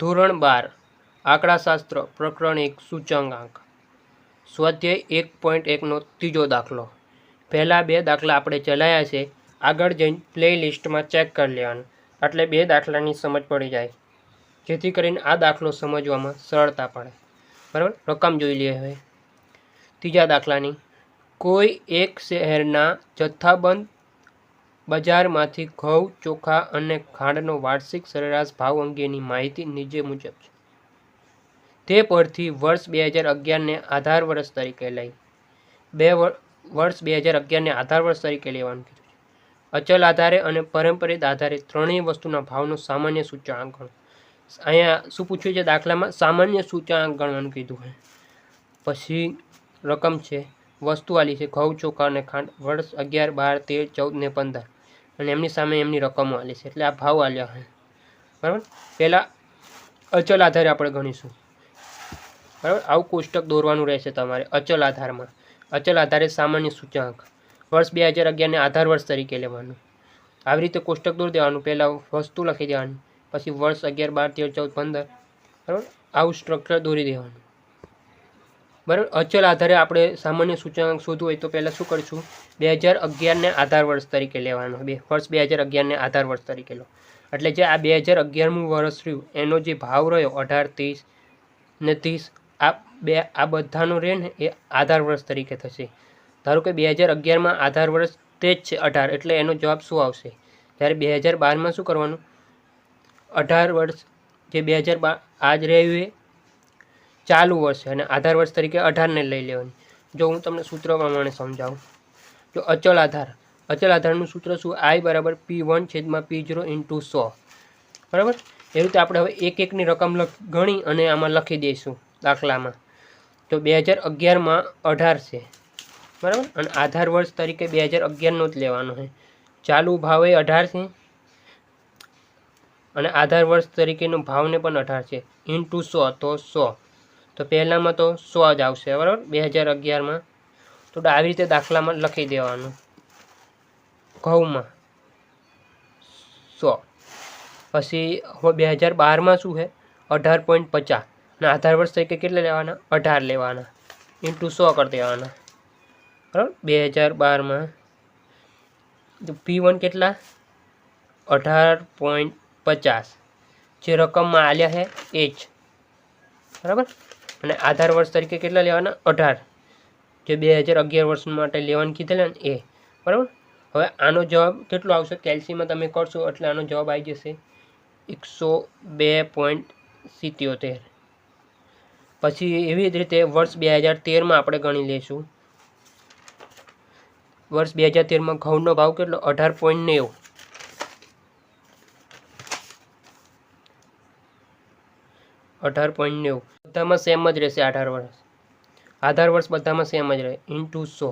ધોરણ બાર, આંકડાશાસ્ત્ર પ્રકરણ એક સૂચકાંક. સ્વાધ્યાય એક પોઈન્ટ એકનો ત્રીજો દાખલો. પહેલાં બે દાખલા આપણે ચલાવ્યા છે. આગળ જઈને પ્લે લિસ્ટમાં ચેક કરી લેવાનું. એટલે બે દાખલાની સમજ પડી જાય. જેથી કરીને આ દાખલો સમજવામાં સરળતા પડે. બરાબર? રકમ જોઈ લઈએ હવે. ત્રીજા દાખલાની. કોઈ એક શહેરના જથ્થાબંધ બજારમાંથી ઘઉં, ચોખા અને ખાંડનો વાર્ષિક સરેરાશ ભાવ અંગેની માહિતી નીચે મુજબ છે. તે પરથી વર્ષ બે હજાર અગિયારને આધાર વર્ષ તરીકે લઈ, બે વર્ષ બે હજાર અગિયારને આધાર વર્ષ તરીકે લેવાનું કીધું છે. અચલ આધારે અને પરંપરિત આધારે ત્રણેય વસ્તુના ભાવનો સામાન્ય સૂચકાંક ગણો અહીંયા શું પૂછ્યું છે દાખલામાં? સામાન્ય સૂચકાંક ગણવાનું કીધું છે. પછી રકમ છે, વસ્તુ આલી છે, ઘઉં, ચોખા અને ખાંડ. વર્ષ અગિયાર, બાર, તેર, ચૌદ ને પંદર. અને એમની સામે એમની રકમો આલી છે. એટલે આ ભાવ આલ્યા હોય. બરાબર? પહેલાં અચલ આધારે આપણે ગણીશું. બરાબર? આવું કોષ્ટક દોરવાનું રહેશે તમારે અચલ આધારમાં. અચલ આધારે સામાન્ય સૂચકાંક વર્ષ બે હજાર અગિયારને આધાર વર્ષ તરીકે લેવાનું. આવી રીતે કોષ્ટક દોરી દેવાનું. પહેલાં વસ્તુ લખી દેવાની. પછી વર્ષ અગિયાર, બાર, તેર, ચૌદ, પંદર. બરાબર? આવું સ્ટ્રક્ચર દોરી દેવાનું. બરાબર? અચલ આધારે આપણે સામાન્ય સૂચકાંક શોધવું હોય તો પહેલાં શું કરીશું? બે હજાર અગિયારને આધાર વર્ષ તરીકે લેવાનો. બે, વર્ષ બે હજાર અગિયારને આધાર વર્ષ તરીકે લો. એટલે જે આ બે હજાર અગિયારમું વર્ષ રહ્યું, એનો જે ભાવ રહ્યો, અઢાર, ત્રીસ ને ત્રીસ, આ બે, આ બધાનો રહે ને, એ આધાર વર્ષ તરીકે થશે. ધારો કે બે હજાર અગિયારમાં આધાર વર્ષ તે જ છે, અઢાર, એટલે એનો જવાબ શું આવશે? જ્યારે બે હજાર બારમાં શું કરવાનું? અઢાર વર્ષ જે બે હજાર બાર આ જ રહ્યું એ ચાલુ વર્ષ અને આધાર વર્ષ તરીકે અઢારને લઈ લેવાની. જો હું તમને સૂત્ર પ્રમાણે સમજાવું, જો અચળ આધાર અચળ આધારનું સૂત્ર શું? આઈ બરાબર પી વન છેદમાં પી ઝીરો ઇન્ટુ સો. બરાબર? એ રીતે આપણે હવે એક એકની રકમ ગણી અને આમાં લખી દઈશું દાખલામાં. તો બે હજાર અગિયારમાં અઢાર છે. બરાબર? અને આધાર વર્ષ તરીકે બે હજાર અગિયારનો જ લેવાનો છે. ચાલુ ભાવે અઢાર છે અને આધાર વર્ષ તરીકેનો ભાવને પણ અઢાર છે. ઇન્ટુ સો, તો સો. તો પહેલાંમાં તો સો જ આવશે, બરાબર? બે હજાર અગિયારમાં. તો આવી રીતે દાખલામાં લખી દેવાનું. ઘઉંમાં. સો. પછી બે હજાર બારમાં શું છે? અઢાર પોઈન્ટ પચાસ. અને આધાર વર્ષ તરીકે કેટલા લેવાના? અઢાર લેવાના. ઇન્ટુ સો કરી દેવાના. બરાબર? બે હજાર બારમાં. પી વન કેટલા? અઢાર પોઈન્ટ પચાસ. જે રકમમાં આલ્યા છે, એ જ. બરાબર? અને આધાર વર્ષ તરીકે કેટલા લેવાના? અઢાર. જે બે હજાર અગિયાર વર્ષ માટે લેવાનું કીધેલા ને એ. બરાબર? હવે આનો જવાબ કેટલો આવશે? કેલ્સીમાં તમે કરશો એટલે આનો જવાબ આવી જશે એકસો બે પોઈન્ટ સિત્યોતેર. પછી એવી જ રીતે વર્ષ બે હજાર તેરમાં આપણે ગણી લઈશું. વર્ષ બે હજાર તેરમાં ઘઉંનો ભાવ કેટલો? અઢાર પોઈન્ટ નેવું. અઢાર પોઈન્ટ નેવું. બધામાં સેમ જ રહેશે અઢાર વર્ષ. આધાર વર્ષ બધામાં સેમ જ રહે. ઇન્ટુ સો.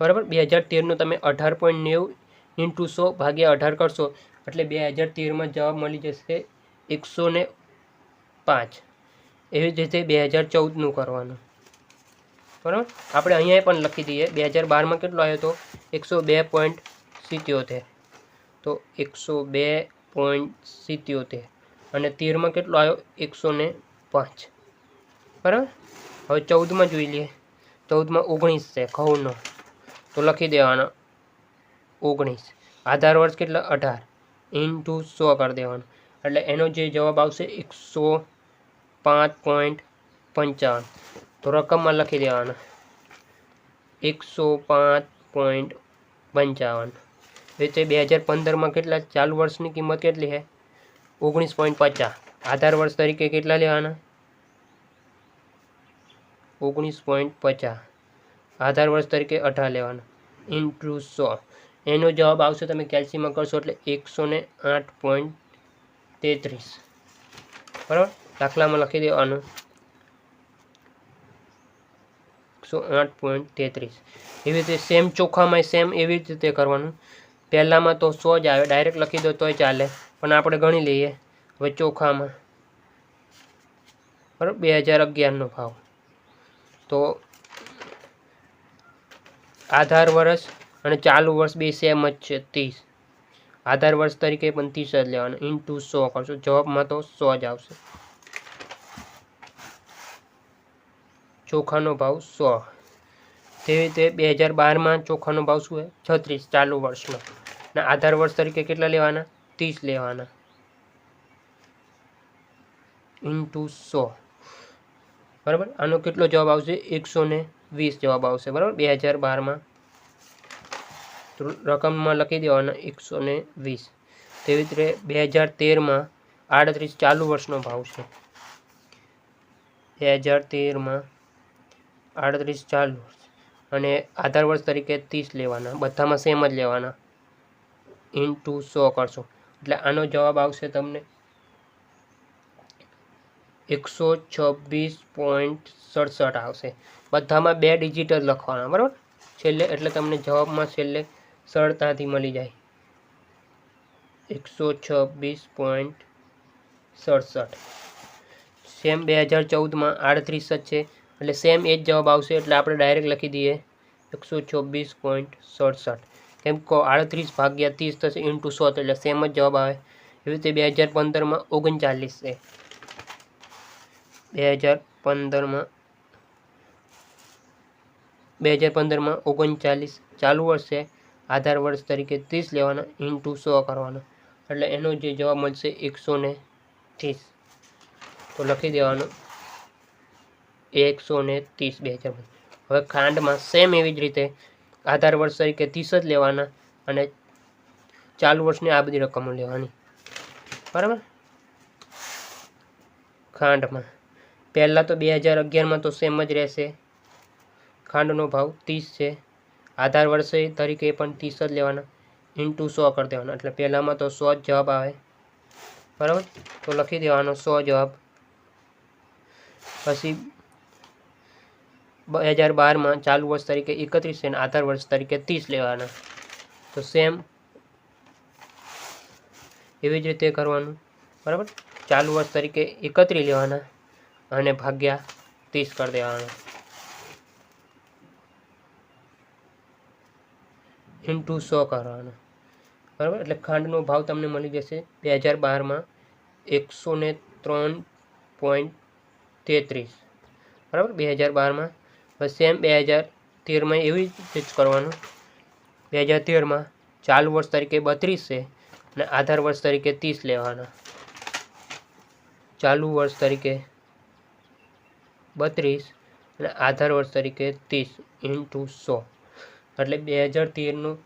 બરાબર? બે હજાર તેરનું તમે અઢાર પોઈન્ટ નેવું ઇન્ટુ સો ભાગ્યા અઢાર કરશો, એટલે બે હજાર તેરમાં જવાબ મળી જશે એકસો ને પાંચ. એવી જ રીતે બે હજાર ચૌદનું કરવાનું. બરાબર? આપણે અહીંયા પણ લખી દઈએ. બે હજાર બારમાં કેટલો આવ્યો હતો એકસો બે પોઈન્ટ સિત્યોતેર. તો એકસો બે પોઈન્ટ સિત્યોતેર. અને તેરમાં કેટલો આવ્યો? એકસો ને પાંચ. બરાબર? હવે ચૌદમાં જોઈ લઈએ. ચૌદમાં ઓગણીસ છે, ઘઉંનો. તો લખી દેવાનો. ઓગણીસ. આધાર વર્ષ કેટલા? અઢાર. ઇન્ટુ સો કરી દેવાનું. એટલે એનો જે જવાબ આવશે એકસો પાંચ પોઈન્ટ પંચાવન. તો રકમમાં લખી દેવાના. એકસો પાંચ પોઈન્ટ પંચાવન. રીતે બે હજાર પંદરમાં કેટલા? ચાલુ વર્ષની કિંમત કેટલી છે? ઓગણીસ પોઈન્ટ પચાસ. આધાર વર્ષ તરીકે કેટલા લેવાના? ઓગણીસ પોઈન્ટ પચાસ. આધાર વર્ષ તરીકે અઢાર લેવાના. ઇન્ટુ સો એનો જવાબ આવશે તમે કેલ્સીમાં કરશો એટલે એકસો ને આઠ પોઈન્ટ તેત્રીસ. બરાબર? દાખલામાં લખી દેવાનું. એકસો આઠ પોઈન્ટ તેત્રીસ. એવી રીતે સેમ ચોખામાં સેમ એવી રીતે કરવાનું. પહેલાંમાં તો સો જ આવે. ડાયરેક્ટ લખી દો તોય ચાલે. પણ આપણે ગણી લઈએ. હવે ચોખામાં. બરાબર? બે હજાર અગિયારનો ભાવ. તો આધાર વર્ષ અને ચાલુ વર્ષ બે સેમ જ છે, ત્રીસ. આધાર વર્ષ તરીકે પણ ત્રીસ જ લેવાનું. ટુ સો કરશો. જવાબમાં તો સો જ આવશે. ચોખાનો ભાવ સો. તેવી રીતે બે હજાર બારમાં ચોખાનો ભાવ શું છે? છત્રીસ ચાલુ વર્ષનો. અને આધાર વર્ષ તરીકે કેટલા લેવાના? ત્રીસ લેવાના ઇન્ટુ સો। બરાબર આનો કેટલો જવાબ આવશે એકસો ને વીસ જવાબ આવશે બરાબર બે હજાર બારમાં રકમમાં લખી દેવાના એકસો ને વીસ તેવી જ રીતે બે હજાર તેરમાં આડત્રીસ ચાલુ વર્ષનો ભાવ છે બે હજાર તેરમાં આડત્રીસ ચાલુ અને આધાર વર્ષ તરીકે ત્રીસ લેવાના બધામાં સેમ જ લેવાના ઇન્ટુ સો કરશો એટલે આનો જવાબ આવશે તમને. એકસો છવ્વીસ પોઈન્ટ સડસઠ આવશે. બધામાં બે ડિજિટલ લખવાના, બરાબર? છેલ્લે, એટલે તમને જવાબમાં છેલ્લે સરળતાથી મળી જાય. એકસો છવ્વીસ પોઈન્ટ સડસઠ. સેમ બે હજાર ચૌદમાં આડત્રીસ જ છે, એટલે સેમ એ જ જવાબ આવશે, એટલે આપણે ડાયરેક્ટ લખી દઈએ. એકસો છવ્વીસ પોઈન્ટ સડસઠ. કેમ કે આડત્રીસ ભાગ્યા ત્રીસ થશે ઇન્ટુ સો એટલે સેમ જ જવાબ આવે. એવી રીતે બે હજાર પંદરમાં ઓગણચાલીસ છે. બે હજાર પંદરમાં બે હજાર પંદરમાં ઓગણચાલીસ ચાલુ વર્ષ આધાર વર્ષ તરીકે ત્રીસ લેવાના ઇન્ટુ સો કરવાના. એટલે એનો જે જવાબ મળશે એકસો ને ત્રીસ. તો લખી દેવાનો. એકસો ને ત્રીસ બે હજાર હવે ખાંડમાં સેમ એવી જ રીતે આધાર વર્ષ તરીકે ત્રીસ જ લેવાના અને ચાલુ વર્ષની આ બધી રકમો લેવાની. બરાબર? ખાંડમાં. પહેલાં તો બે હજાર અગિયારમાં તો સેમ જ રહેશે. ખાંડનો ભાવ ત્રીસ છે. આધાર વર્ષે તરીકે પણ ત્રીસ જ લેવાના. ઇન્ટુ સો કરી દેવાના. એટલે પહેલાંમાં તો સો જ જવાબ આવે. બરાબર? તો લખી દેવાનો સો જવાબ. પછી બે હજાર બારમાં ચાલુ વર્ષ તરીકે એકત્રીસ અને આધાર વર્ષ તરીકે ત્રીસ લેવાના. તો સેમ એવી જ રીતે કરવાનું. બરાબર? ચાલુ વર્ષ તરીકે એકત્રીસ લેવાના અને ભાગ્યા ત્રીસ કરી દેવાના. ઇન્ટુ સો કરવાના. બરાબર? એટલે ખાંડનો ભાવ તમને મળી જશે બે હજાર બારમાં એકસો ને ત્રણ પોઈન્ટ તેત્રીસ. બરાબર? બે હજાર બારમાં બસ સેમ બે હજાર તેરમાં એવી જ કરવાનું. બે હજાર તેરમાં ચાલુ વર્ષ તરીકે બત્રીસ છે અને આધાર વર્ષ તરીકે ત્રીસ લેવાના. ચાલુ વર્ષ તરીકે બત્રીસ અને આધાર વર્ષ તરીકે ત્રીસ ઇન્ટુ સો. એટલે બે હજાર તેરનું,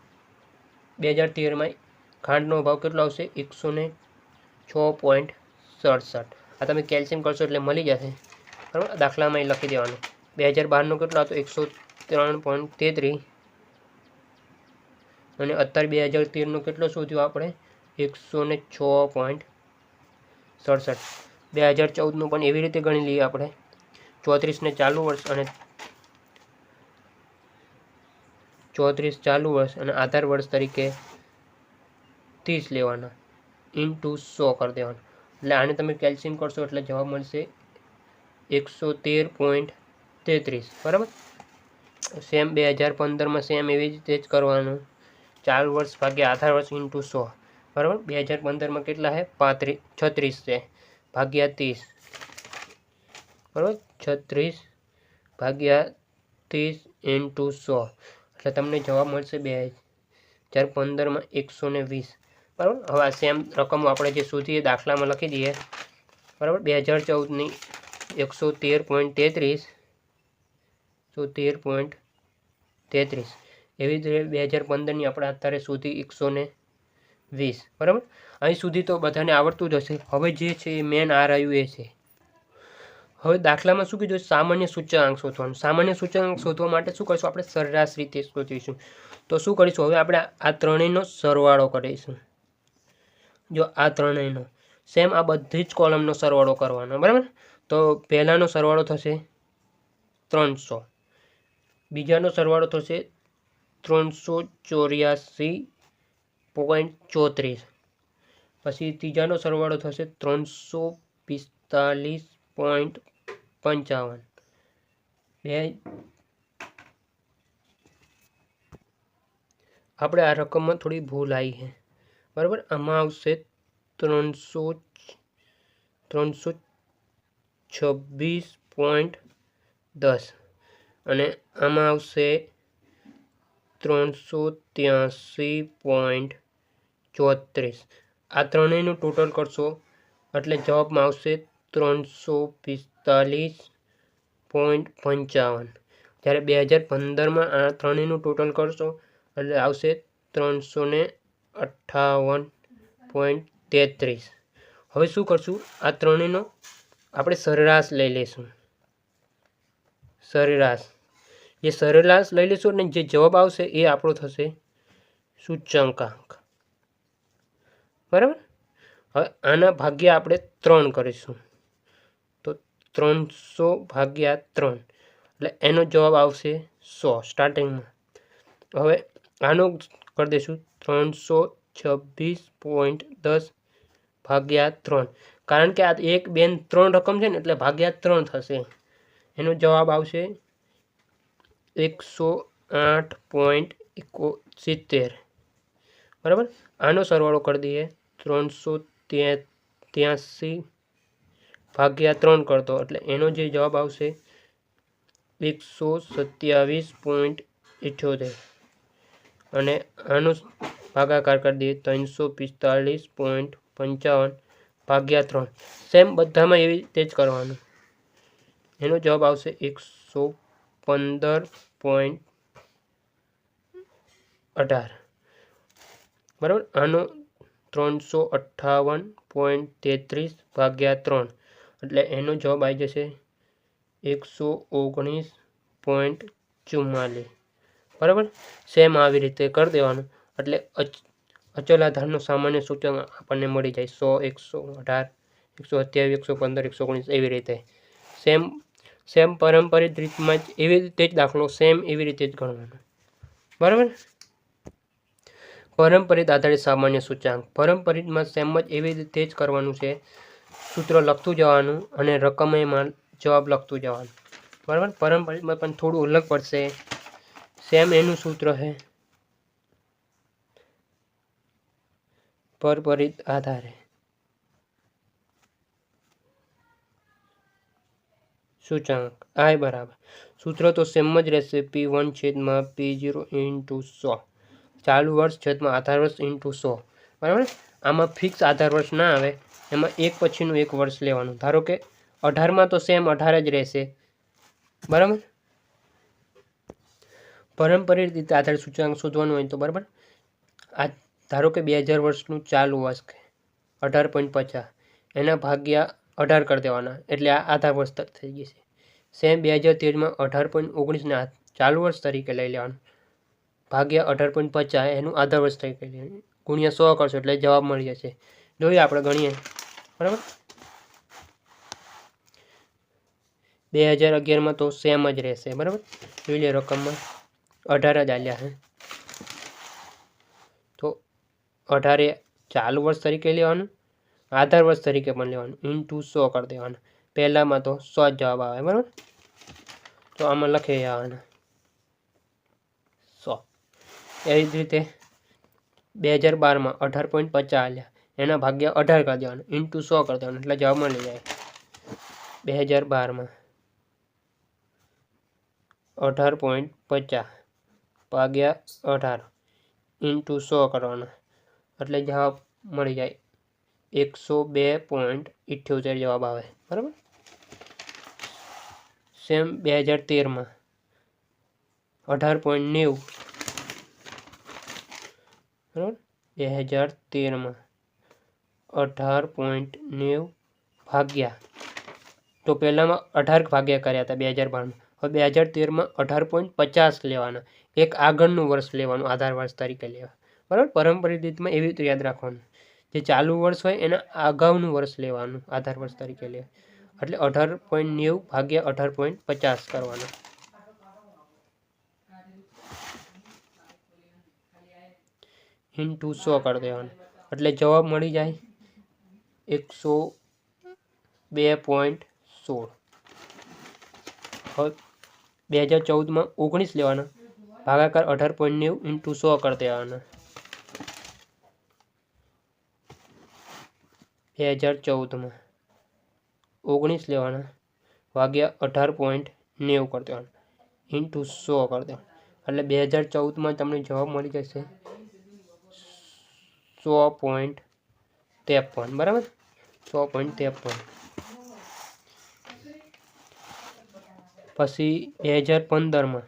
બે હજાર તેરમાં ખાંડનો ભાવ કેટલો આવશે? એકસો ને છ પોઈન્ટ સડસઠ. આ તમે કેલ્શિયમ કરશો એટલે મળી જશે. બરાબર? દાખલામાં એ લખી દેવાનું. બે હજાર બારનો કેટલો હતો? એકસો ત્રણ પોઈન્ટ તેત્રીસ અને અત્યારે બે હજાર તેરનો કેટલો શોધ્યો આપણે? એકસો ને છ પોઈન્ટ સડસઠ. બે હજાર ચૌદનું પણ એવી રીતે ગણી લઈએ આપણે. ચોત્રીસને ચાલુ વર્ષ અને ચોત્રીસ ચાલુ વર્ષ અને આધાર વર્ષ તરીકે ત્રીસ લેવાના. ઇન્ટુ સો કરી દેવાના. એટલે આને તમે કેલ્શિયમ કરશો એટલે જવાબ મળશે એકસો તેર પોઈન્ટ તેત્રીસ, બરાબર? સેમ બે હજાર પંદરમાં સેમ એવી રીતે જ કરવાનું. ચાર વર્ષ ભાગ્યા આધાર વર્ષ ઇન્ટુ સો, બરાબર? બે હજાર પંદરમાં કેટલા છે? પાંત્રીસ છત્રીસ છે. ભાગ્યા ત્રીસ, બરાબર? છત્રીસ ભાગ્યા ત્રીસ ઇન્ટુ સો. એટલે તમને જવાબ મળશે બે હજાર પંદરમાં એકસો ને વીસ, બરાબર? હવે આ સેમ રકમો આપણે જે શોધીએ, દાખલામાં લખી દઈએ. બરાબર? બે હજાર ચૌદની એકસો તેર પોઈન્ટ તેત્રીસ તેર પોઈન્ટ તેત્રીસ. એવી રીતે બે હજાર પંદરની આપણે અત્યારે સુધી એકસો ને વીસ. બરાબર? અહીં સુધી તો બધાને આવડતું જ હશે. હવે જે છે એ મેન આ રહ્યું એ છે. હવે દાખલામાં શું કીધું? સામાન્ય સૂચકાંક શોધવાનું. સામાન્ય સૂચકાંક શોધવા માટે શું કરીશું? આપણે સરેરાશ રીતે શોધીશું. તો શું કરીશું? હવે આપણે આ ત્રણેયનો સરવાળો કરીશું. જો આ ત્રણેયનો. સેમ આ બધી જ કોલમનો સરવાળો કરવાનો. બરાબર? તો પહેલાંનો સરવાળો થશે ત્રણસો. બીજાનો સરવાળો થશે ત્રણસો ચોર્યાસી પોઈન્ટ ચોત્રીસ. પછી ત્રીજાનો સરવાળો થશે ત્રણસો પિસ્તાલીસ પોઈન્ટ પંચાવન. બે. આપણે આ રકમમાં થોડી ભૂલ આવી છે. બરાબર? આમાં આવશે ત્રણસો ત્રણસો છવ્વીસ પોઈન્ટ દસ. અને આમાં આવશે ત્રણસો ત્યાંસી પોઈન્ટ ચોત્રીસ. આ ત્રણેયનું ટોટલ કરશો એટલે જવાબમાં આવશે ત્રણસો પિસ્તાલીસ પોઈન્ટ પંચાવન. જ્યારે બે હજાર પંદરમાં આ ત્રણેયનું ટોટલ કરશો એટલે આવશે ત્રણસો ને અઠ્ઠાવન પોઈન્ટ તેત્રીસ. હવે શું કરશું? આ ત્રણેયનો આપણે સરેરાશ લઈ લઈશું. સરેરાશ. જે સરેરાશ લઈ લઈશું અને જે જવાબ આવશે એ આપણો થશે સૂચકાંક. બરાબર? હવે આના ભાગ્યા આપણે ત્રણ કરીશું. તો ત્રણસો ભાગ્યા ત્રણ. એટલે એનો જવાબ આવશે સો સ્ટાર્ટિંગમાં. હવે આનો કરી દઈશું. ત્રણસો છવ્વીસ પોઈન્ટ દસ ભાગ્યા ત્રણ. કારણ કે આ એક બેન ત્રણ રકમ છે ને, એટલે ભાગ્યા ત્રણ થશે. એનો જવાબ આવશે એકસો આઠ પોઈન્ટ સિત્તેર બરાબર? આનો સરવાળો કરી દઈએ. ત્રણસો ત્યાંસી ભાગ્યા ત્રણ કરતો. એટલે એનો જે જવાબ આવશે એકસો સત્યાવીસ પોઈન્ટ ઇઠ્યોતેર અને આનો ભાગાકાર કરી દઈએ ત્રણસો પિસ્તાળીસ પોઈન્ટ પંચાવન ભાગ્યા ત્રણ. સેમ બધામાં એવી રીતે જ કરવાનું. એનો જવાબ આવશે એકસો પંદર પોઈન્ટ અઢાર. બરાબર? આનો ત્રણસો અઠ્ઠાવન પોઈન્ટ તેત્રીસ ભાગ્યા ત્રણ. એટલે એનો જવાબ આવી જશે એકસો ઓગણીસ પોઈન્ટ ચુમ્માલીસ. બરાબર? સેમ આવી રીતે કરી દેવાનું. એટલે અચલ આધારનો સામાન્ય સૂચક આપણને મળી જાય સો, એકસો અઢાર, એકસો સત્યાવીસ, એકસો પંદર, એકસો ઓગણીસ એવી રીતે. સેમ સેમ પરંપરિત રીતમાં જ એવી રીતે જ દાખલો સેમ એવી રીતે જ ગણવાનો. બરાબર પરંપરિત આધારિત સામાન્ય સૂચાંક. પરંપરિતમાં સેમ જ એવી રીતે જ કરવાનું છે. સૂત્ર લખતું જવાનું અને રકમેમાં જવાબ લખતું જવાનું. બરાબર? પરંપરિતમાં પણ થોડું અલગ પડશે. સેમ એનું સૂત્ર છે પરપરિત આધારે. સૂચાંક આય બરાબર. સૂત્ર તો સેમ જ રહેશે. પી વન છેદમાં પી ઝીરો ઇન્ટુ સો. ચાલુ વર્ષ છેદમાં આધાર વર્ષ ઇન્ટુ સો. બરાબર? આમાં ફિક્સ આધાર વર્ષ ના આવે. એમાં એક પછીનું એક વર્ષ લેવાનું. ધારો કે અઢારમાં તો સેમ અઢાર જ રહેશે. બરાબર? પરંપરિત રીતે આધાર સૂચાંક શોધવાનું હોય તો બરાબર? આ ધારો કે બે હજાર વર્ષનું ચાલુ વર્ષ અઢાર પોઈન્ટ પચાસ. એના ભાગ્યા અઢાર કરી દેવાના, એટલે આ આધાર વર્ષ થઈ જશે સેમ બે હજાર તેરમાં અઢાર પોઈન્ટ ઓગણીસને ચાલુ વર્ષ તરીકે લઈ લેવાનું. ભાગ્યા અઢાર પોઈન્ટ પચાસ એનું આધાર વર્ષ તરીકે લઈ ગુણ્યા સો કરશો એટલે જવાબ મળી જશે. જોઈએ આપણે ગણીએ. બરાબર? બે હજાર અગિયારમાં તો સેમ જ રહેશે. બરાબર? જોઈ લે રકમમાં. અઢાર જ આલ્યા છે તો અઢારે ચાલુ વર્ષ તરીકે લેવાનું. આધાર વર્ષ તરીકે પણ લેવાનું. ઇન્ટુ સો કરી દેવાનું. પહેલાંમાં તો સો જ જવાબ આવે, બરાબર? તો આમાં લખી આવવાના સો. એવી જ રીતે બે હજાર બારમાં અઢાર પોઈન્ટ પચાસ આલ્યા. એના ભાગ્યા અઢાર કરી દેવાનું. ઇન્ટુ સો કરી દેવાનું. એટલે જવાબ મળી જાય. બે હજાર બારમાં અઢાર પોઈન્ટ પચાસ ભાગ્યા અઢાર. ઇન્ટુ સો કરવાના. એટલે જવાબ મળી જાય. એકસો બે પોઈન્ટ ઇઠ્યોતેર જવાબ આવે. બરાબર? સેમ બે હજાર તેરમાં. અઢાર પોઈન્ટ નેવું. બરાબર? બે હજાર તેરમાં. અઢાર પોઈન્ટ નેવું ભાગ્યા. તો પહેલાંમાં અઢાર ભાગ્યા કર્યા હતા બે હજાર બારમાં. હવે બે હજાર તેરમાં અઢાર પોઈન્ટ પચાસ લેવાના. એક આગળનું વર્ષ લેવાનું, આધાર વર્ષ તરીકે લેવા. બરાબર? પરંપરિત રીતમાં એવી રીતે યાદ રાખવાનું. જે ચાલુ વર્ષ હોય એના અગાઉનું વર્ષ લેવાનું, આધાર વર્ષ તરીકે લે. એટલે અઢાર પોઈન્ટ નેવું ભાગ્યા અઢાર પોઈન્ટ પચાસ કરવાના. ઇન્ટુ સો કરી દેવાનું. એટલે જવાબ મળી જાય એકસો બે પોઈન્ટ સોળ. બે હજાર ચૌદમાં ઓગણીસ લેવાના. ભાગાકાર અઢાર પોઈન્ટ નેવું ઇન્ટુ સો કરી દેવાના. બે હજાર ચૌદમાં. ઓગણીસ લેવાના. વાગ્યા અઢાર પોઈન્ટ નેવું કરી દેવાનું. ઇન્ટુ સો કરી દેવાનું. એટલે બે હજાર ચૌદમાં તમને જવાબ મળી જશે સો પોઈન્ટ ત્રેપન. બરાબર? સો પોઈન્ટ ત્રેપન. પછી બે હજાર પંદરમાં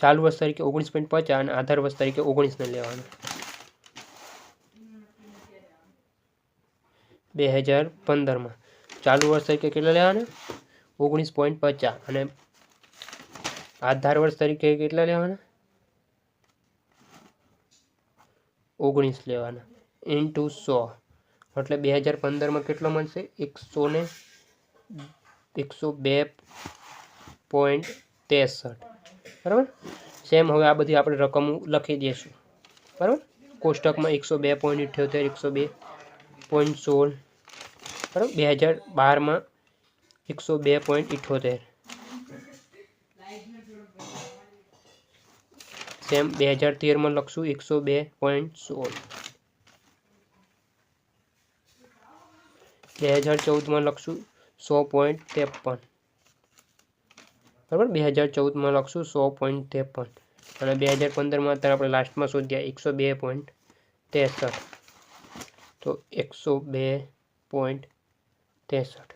ચાલુ વર્ષ તરીકે ઓગણીસ પોઈન્ટ પચાસ અને આધાર વર્ષ તરીકે ઓગણીસને લેવાનું. બે હજાર પંદરમાં. ચાલુ વર્ષ તરીકે કેટલા લેવાના? ઓગણીસ પોઈન્ટ પચાસ. અને આધાર વર્ષ તરીકે કેટલા લેવાના? ઓગણીસ લેવાના. ઇન્ટુ સો. એટલે બે હજાર પંદરમાં કેટલો મળશે? એકસો ને એકસો બે પોઈન્ટ ત્રેસઠ. બરાબર? સેમ હવે આ બધી આપણે રકમ લખી દઈશું. બરાબર? કોષ્ટકમાં એકસો બે પોઈન્ટ ઇઠ્યોતેર એકસો બે પોઈન્ટ સોળ બરાબર? બે હજાર બારમાં એકસો બે પોઈન્ટ ઇઠોતેર સેમ બે હજાર તેરમાં લખશું એકસો બે પોઈન્ટ સોળ. બે હજાર ચૌદમાં લખશું સો પોઈન્ટ ત્રેપન. બરાબર? બે હજાર ચૌદમાં લખશું સો પોઈન્ટ ત્રેપન. અને બે હજાર પંદરમાં અત્યારે આપણે લાસ્ટમાં શોધ્યા એકસો બે પોઈન્ટ ત્રેસઠ. તો એકસો બે પોઈન્ટ ત્રેસઠ.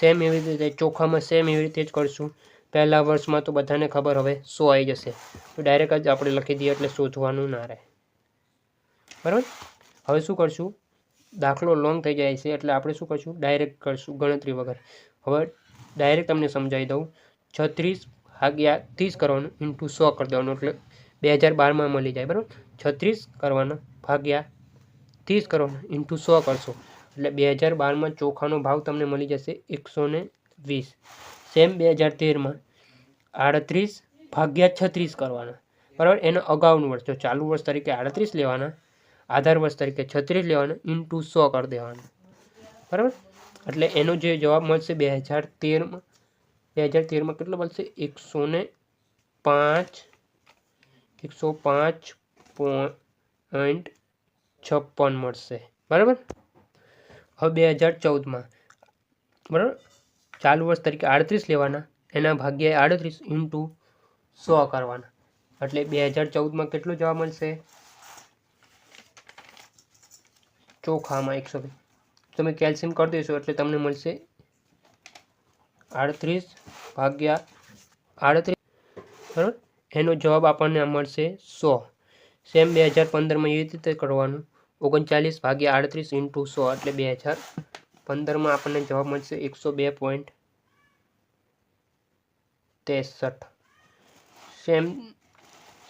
સેમ એવી રીતે ચોખામાં સેમ એવી રીતે જ કરશું. પહેલા વર્ષમાં તો બધાને ખબર હવે સો આવી જશે. તો ડાયરેક્ટ જ આપણે લખી દઈએ એટલે શોધવાનું ના રહે. બરાબર? હવે શું કરશું? દાખલો લોંગ થઈ જાય છે એટલે આપણે શું કરશું? ડાયરેક્ટ કરશું ગણતરી વગર. હવે ડાયરેક્ટ તમને સમજાવી દઉં. છત્રીસ ભાગ્યા ત્રીસ કરવાનું ઇન્ટુ સો કરી દેવાનું એટલે બે હજાર બારમાં મળી જાય. બરાબર? છત્રીસ કરવાના ભાગ્યા ત્રીસ કરવાના ઇન્ટુ સો કરશો. એટલે બે હજાર બારમાં ચોખાનો ભાવ તમને મળી જશે એકસો ને વીસ. સેમ બે હજાર તેરમાં આડત્રીસ ભાગ્યા છત્રીસ કરવાના. બરાબર? એનો અગાઉનું વર્ષ. જો ચાલુ વર્ષ તરીકે આડત્રીસ લેવાના, આધાર વર્ષ તરીકે છત્રીસ લેવાના, ઇન્ટુ સો કરી દેવાના. બરાબર? એટલે એનો જે જવાબ મળશે બે હજાર તેરમાં બે હજાર તેરમાં કેટલો મળશે? એકસો ને પાંચ. એકસો પાંચ પોઈન્ટ છપ્પન મળશે. બરાબર? હવે બે હજાર ચૌદમાં. બરાબર? ચાલુ વર્ષ તરીકે આડત્રીસ લેવાના. એના ભાગ્યે આડત્રીસ ઇન્ટુ સો કરવાના. એટલે બે હજાર ચૌદમાં કેટલો જવાબ મળશે? ચોખામાં એકસો તમે કેલ્શિયમ કરી દેશો એટલે તમને મળશે આડત્રીસ ભાગ્યા આડત્રીસ. બરાબર? એનો જવાબ આપણને મળશે સો. સેમ બે હજાર પંદરમાં એવી રીતે કરવાનું. ઓગણચાલીસ ભાગ્યા આડત્રીસ ઇન્ટુ સો એટલે બે હજાર પંદરમાં આપણને જવાબ મળશે એકસો બે પોઈન્ટ ત્રેસઠ. સેમ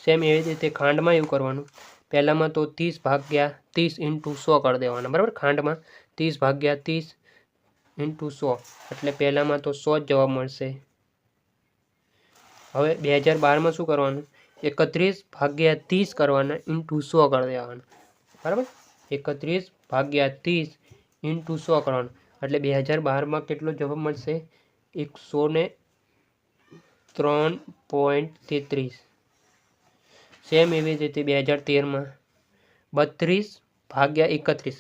સેમ એવી રીતે ખાંડમાં એવું કરવાનું. પહેલાંમાં તો ત્રીસ ભાગ્યા ત્રીસ ઇન્ટુ સો કરી દેવાના, બરાબર? ખાંડમાં ત્રીસ ભાગ્યા ત્રીસ ઇન્ટુ સો, એટલે પહેલાંમાં તો સો જ જવાબ મળશે. હવે બે હજાર બારમાં શું કરવાનું? એકત્રીસ ભાગ્યા ત્રીસ કરવાના, ઇન્ટુ સો કરી દેવાના, બરાબર? એકત્રીસ ભાગ્યા ત્રીસ ઇન્ટુ સો કરવાનું એટલે બે હજાર બારમાં કેટલો જવાબ મળશે? એકસો ને ત્રણ પોઈન્ટ તેત્રીસ. સેમ એવી જ રીતે બે હજાર તેરમાં. બત્રીસ ભાગ્યા એકત્રીસ.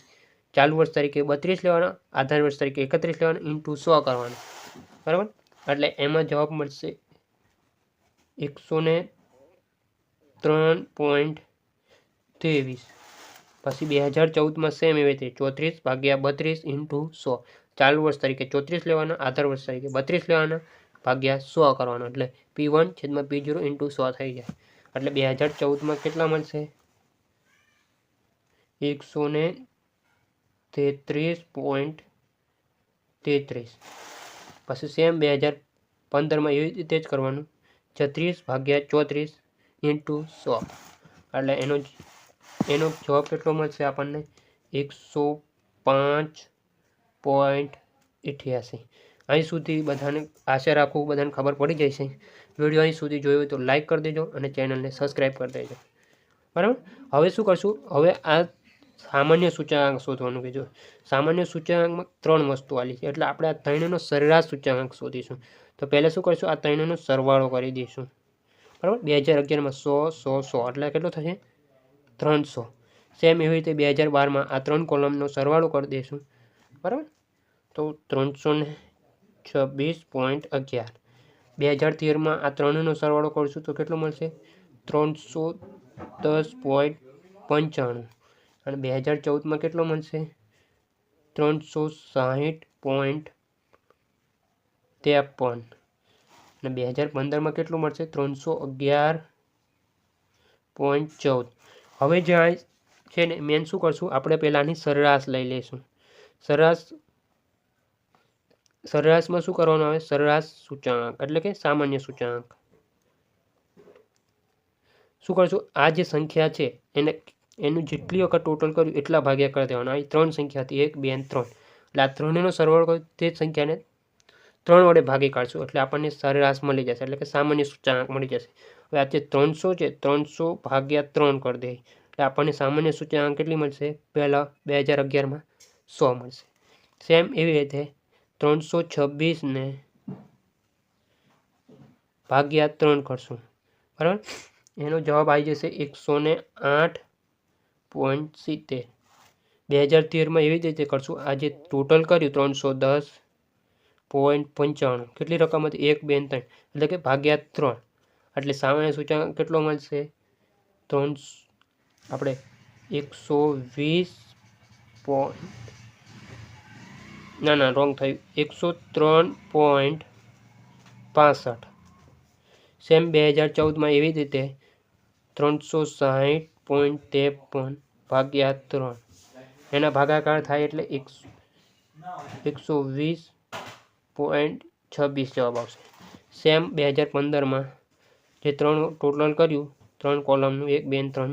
ચાલુ વર્ષ તરીકે બત્રીસ લેવાના, આધાર વર્ષ તરીકે એકત્રીસ લેવાના, ઇન્ટુ સો કરવાના. બરાબર? એટલે એમાં જવાબ મળશે એકસો ને ત્રણ પોઈન્ટ ત્રેવીસ પછી બે હજાર ચૌદમાં સેમ એવી રીતે ચોત્રીસ ભાગ્યા બત્રીસ ઇન્ટુ સો. ચાલુ વર્ષ તરીકે ચોત્રીસ લેવાના, આધાર વર્ષ તરીકે બત્રીસ લેવાના, ભાગ્યા સો કરવાનો. એટલે પી વન છેદમાં પી જીરો ઇન્ટુ સો થઈ જાય. એટલે બે હજાર ચૌદમાં કેટલા મળશે? એકસો ને તેત્રીસ પોઈન્ટ તેત્રીસ. પછી સેમ બે હજાર પંદરમાં એવી રીતે જ કરવાનું. છત્રીસ ભાગ્યા ચોત્રીસ ઇન્ટુ સો. એટલે એનો એનો જવાબ કેટલો મળશે આપણને? એકસો પાંચ પોઈન્ટ અઠ્યાસી અહીં સુધી બધાને આશા રાખું બધાને ખબર પડી છે વીડિયો અહીં સુધી જોયો તો લાઇક કરી દેજો અને ચેનલને સબસ્ક્રાઈબ કરી દેજો. બરાબર? હવે શું કરશું? હવે આ સામાન્ય સૂચકાંક શોધવાનું કીધું સામાન્ય સૂચકાંકમાં ત્રણ વસ્તુ આલી છે. એટલે આપણે આ ત્રણેયનો સરેરાશ સૂચકાંક શોધીશું. તો પહેલાં શું કરીશું? આ ત્રણેયનો સરવાળો કરી દઈશું. બરાબર? બે હજાર અગિયારમાં સો સો સો. એટલે કેટલો થશે? ત્રણસો. સેમ એવી રીતે બે હજાર બારમાં આ ત્રણ કોલમનો સરવાળો કરી દઈશું. બરાબર? તો ત્રણસો ને છવ્વીસ પોઈન્ટ અગિયાર. બે હજાર તેરમાં આ ત્રણનો સરવાળો કરીશું તો કેટલો મળશે? ત્રણસો દસ પોઈન્ટ પંચાણું. અને બે હજાર ચૌદમાં કેટલો મળશે? ત્રણસો સાહીઠ પોઈન્ટ ત્રેપન. અને બે હજાર પંદરમાં કેટલું મળશે? ત્રણસો અગિયાર પોઈન્ટ ચૌદ. હવે જ્યાં છે ને મેન શું કરશું? આપણે પહેલાંની સરેરાશ લઈ લઈશું. સરેરાશ, સરેરાશમાં શું કરવાનું આવે? સરેરાશ સૂચકાંક, એટલે કે સામાન્ય સૂચકાંક. શું કરશું? આ જે સંખ્યા છે, એને, એનું જેટલી વખત ટોટલ કર્યું, એટલા ભાગ્યા કરી દેવાના. આ ત્રણ સંખ્યા હતી એક, બે ત્રણ. એટલે આ ત્રણેયનો સરવાળો કર્યો, તે સંખ્યાને ત્રણ વડે ભાગી કાઢશું. એટલે આપણને સરેરાશ મળી જશે. એટલે કે સામાન્ય સૂચકાંક મળી જશે. હવે આ જે ત્રણસો છે, ત્રણસો ભાગ્યા ત્રણ કરી દે એટલે આપણને સામાન્ય સૂચકાંક કેટલી મળશે? પહેલાં બે હજાર અગિયારમાં સો મળશે. સેમ એવી રીતે ત્રણસો છવ્વીસને ભાગ્યા ત્રણ કરશું. બરાબર? એનો જવાબ આવી જશે એકસો ને આઠ પોઈન્ટ સિત્તેર. બે હજાર તેરમાં એવી રીતે કરશું. આ જે ટોટલ કર્યું ત્રણસો દસ. પોઈન્ટ પંચાણું. કેટલી રકમ હતી? એક, બે, ત્રણ. એટલે કે ભાગ્યા ત્રણ. એટલે સામાન્ય સૂચકાંક કેટલો મળશે? ત્રણ આપણે એકસો વીસ પોઈન્ટ ના ના રોંગ થયું. એકસો ત્રણ પોઈન્ટ પાસઠ. સેમ બે હજાર ચૌદમાં એવી રીતે ત્રણસો સાહીઠ પોઈન્ટ ત્રેપન ભાગ્યા ત્રણ. એના ભાગાકાર થાય એટલે એકસો એકસો વીસ પોઈન્ટ છવ્વીસ જવાબ આવશે સેમ બે હજાર પંદરમાં જે ત્રણ ટોટલ કર્યું ત્રણ કોલમનું એક બે ત્રણ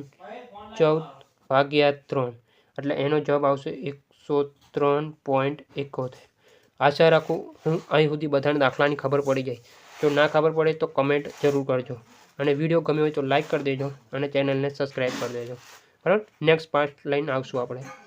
ચૌદ ભાગ્યા ત્રણ એટલે એનો જવાબ આવશે એકસો ત્રણ પોઈન્ટ એકોતેર આશા રાખું હું અહીં સુધી બધાને દાખલાની ખબર પડી જાય જો ના ખબર પડે તો કમેન્ટ જરૂર કરજો અને વીડિયો ગમ્યો હોય તો લાઈક કરી દેજો અને ચેનલને સબસ્ક્રાઈબ કરી દેજો બરાબર નેક્સ્ટ પાર્ટ લઈને આવશું આપણે